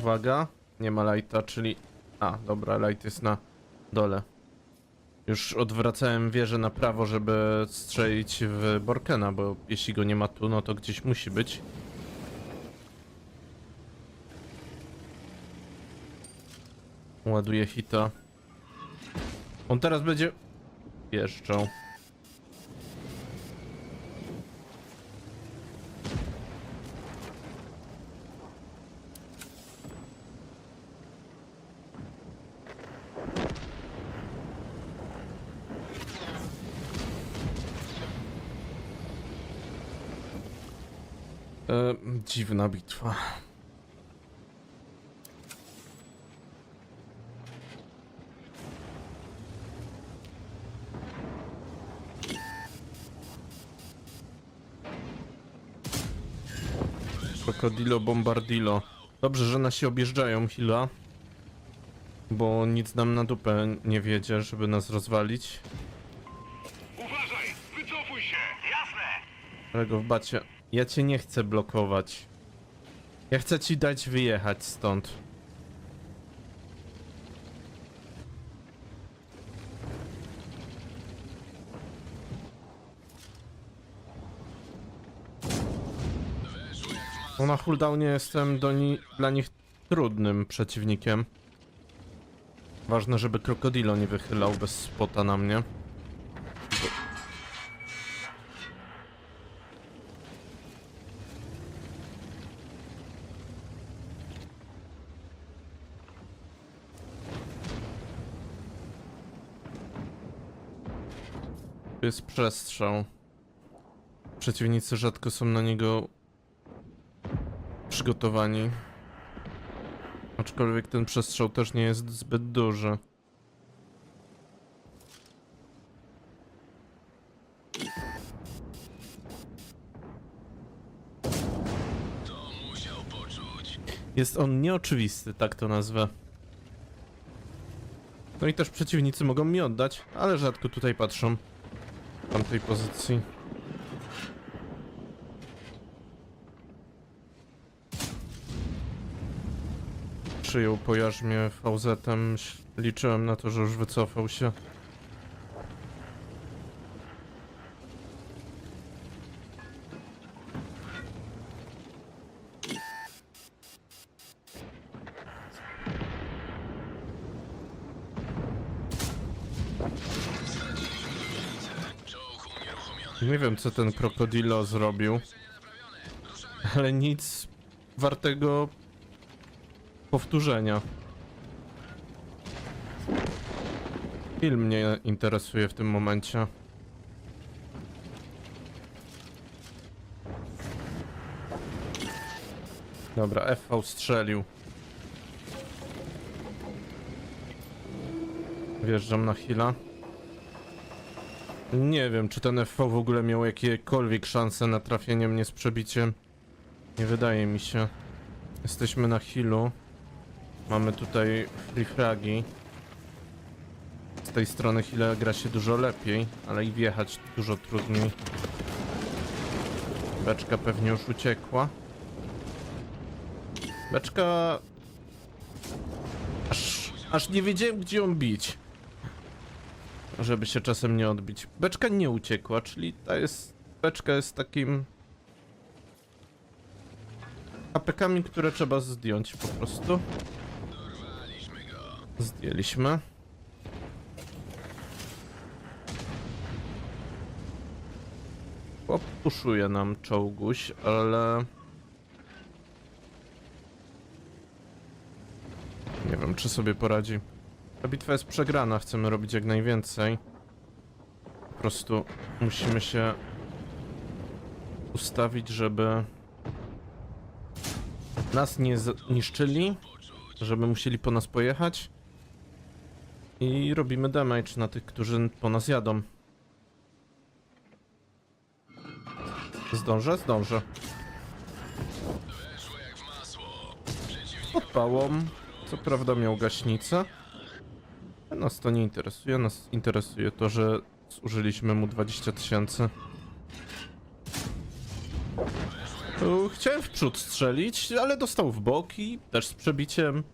Uwaga, nie ma lighta, czyli... A, dobra, light jest na dole. Już odwracałem wieżę na prawo, żeby strzelić w Borkena, bo jeśli go nie ma tu, no to gdzieś musi być. Ładuję hita. On teraz będzie jeżdżał. E, dziwna bitwa. Krokodilo Bombardilo. Dobrze, że nas się objeżdżają, Hila. Bo nic nam na dupę nie wiedzie, żeby nas rozwalić. Uważaj! Wycofuj się! Jasne! Kolego w bacie, ja cię nie chcę blokować. Ja chcę ci dać wyjechać stąd. No na cooldownie jestem do ni dla nich trudnym przeciwnikiem. Ważne, żeby krokodilo nie wychylał bez spota na mnie. Jest przestrzał. Przeciwnicy rzadko są na niego przygotowani. Aczkolwiek ten przestrzał też nie jest zbyt duży. Jest on nieoczywisty, tak to nazwę. No i też przeciwnicy mogą mi oddać, ale rzadko tutaj patrzą. Tamtej pozycji. Przyjął po jarzmie VZ-em. Liczyłem na to, że już wycofał się. Nie wiem, co ten krokodilo zrobił. Ale nic wartego powtórzenia. Film mnie interesuje w tym momencie. Dobra, FV strzelił. Wjeżdżam na Hila. Nie wiem, czy ten FV w ogóle miał jakiekolwiek szanse na trafienie mnie z przebiciem. Nie wydaje mi się. Jesteśmy na healu. Mamy tutaj free fragi. Z tej strony heala gra się dużo lepiej, ale i wjechać dużo trudniej. Beczka pewnie już uciekła. Beczka... Aż, aż nie wiedziałem gdzie ją bić. Żeby się czasem nie odbić. Beczka nie uciekła, czyli ta jest... Beczka jest takim... apekami, które trzeba zdjąć po prostu. Zdjęliśmy. Popuszuje nam czołguś, ale... Nie wiem, czy sobie poradzi. Ta bitwa jest przegrana, chcemy robić jak najwięcej. Po prostu musimy się ustawić, żeby nas nie zniszczyli, żeby musieli po nas pojechać. I robimy damage na tych, którzy po nas jadą. Zdążę? Zdążę. Podpałą. Co prawda miał gaśnicę. Nas to nie interesuje. Nas interesuje to, że zużyliśmy mu 20 tysięcy. Chciałem w przód strzelić, ale dostał w bok i też z przebiciem.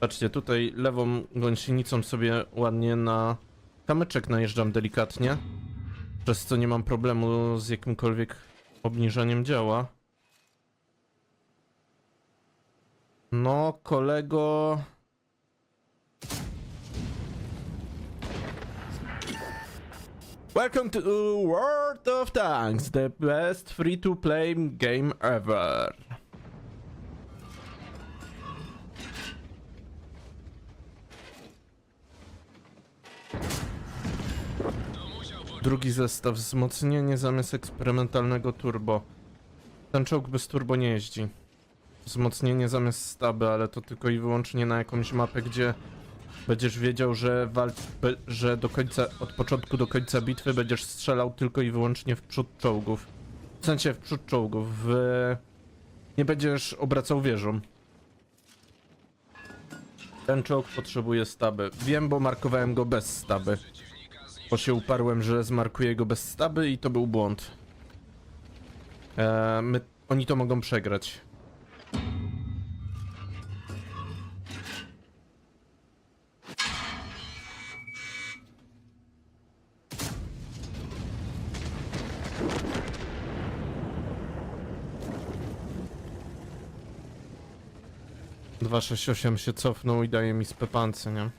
Patrzcie, tutaj lewą gąsienicą sobie ładnie na kamyczek najeżdżam delikatnie. Przez co nie mam problemu z jakimkolwiek obniżeniem działa. No, kolego... Welcome to World of Tanks, the best free-to-play game ever. Drugi zestaw, wzmocnienie zamiast eksperymentalnego turbo. Ten czołg bez turbo nie jeździ. Wzmocnienie zamiast staby, ale to tylko i wyłącznie na jakąś mapę, gdzie będziesz wiedział, że wal... be- że do końca, od początku do końca bitwy będziesz strzelał tylko i wyłącznie w przód czołgów. W sensie w przód czołgów, w... Nie będziesz obracał wieżą. Ten czołg potrzebuje staby. Wiem, bo markowałem go bez staby. Bo się uparłem, że zmarkuję go bez staby i to był błąd. Eee, my... Oni to mogą przegrać. Dwa sześć osiem się cofnął i daje mi spepance, nie?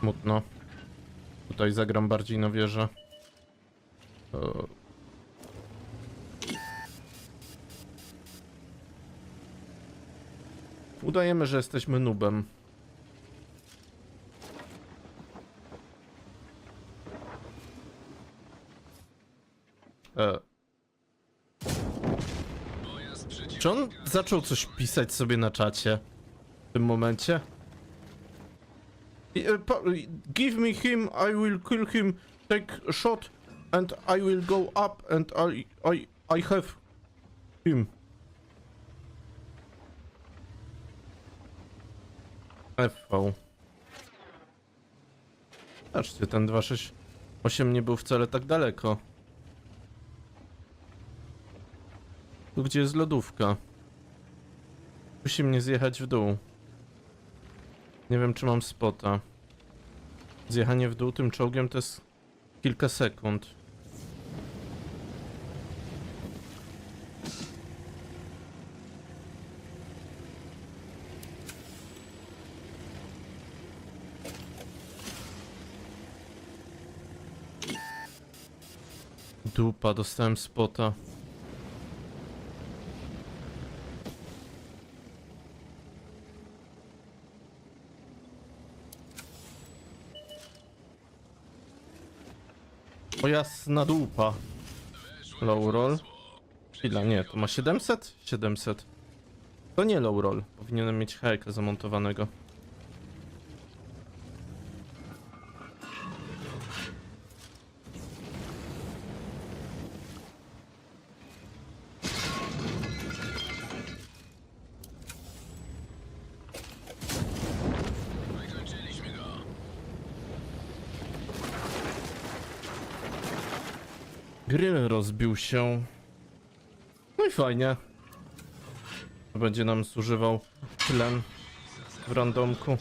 Smutno. Tutaj zagram bardziej na wieżę. Udajemy, że jesteśmy nubem. E. Czy on zaczął coś pisać sobie na czacie w tym momencie? E, Give me him, I will kill him, take shot and I will go up and I, I, I have him. FV. Patrzcie, ten 268 nie był wcale tak daleko. Tu gdzie jest lodówka. Musi mnie zjechać w dół. Nie wiem czy mam spota. Zjechanie w dół tym czołgiem to jest kilka sekund. Dupa, dostałem spota. O jasna dupa. Low roll. Chwila, nie, to ma 700? 700. To nie low roll. Powinienem mieć hajka zamontowanego. Grill rozbił się. No i fajnie. Będzie nam zużywał tlen w randomku.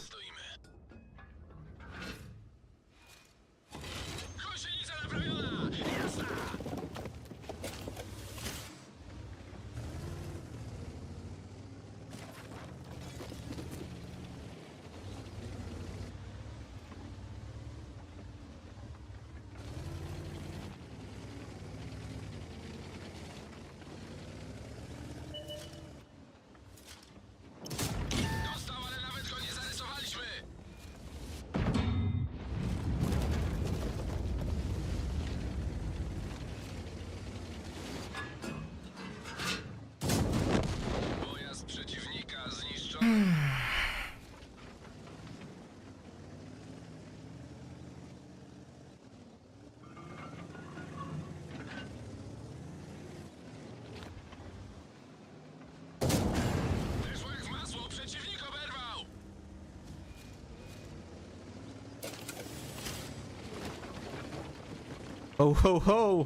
Ho, ho, ho!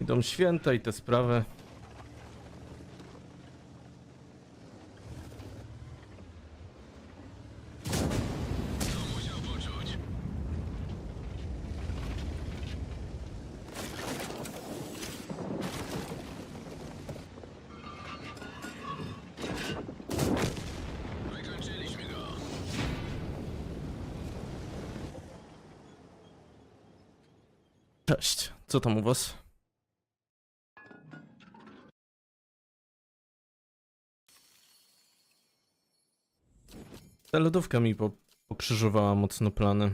Idą święta i te sprawy. Cześć, co tam u was? Ta lodówka mi po pokrzyżowała mocno plany.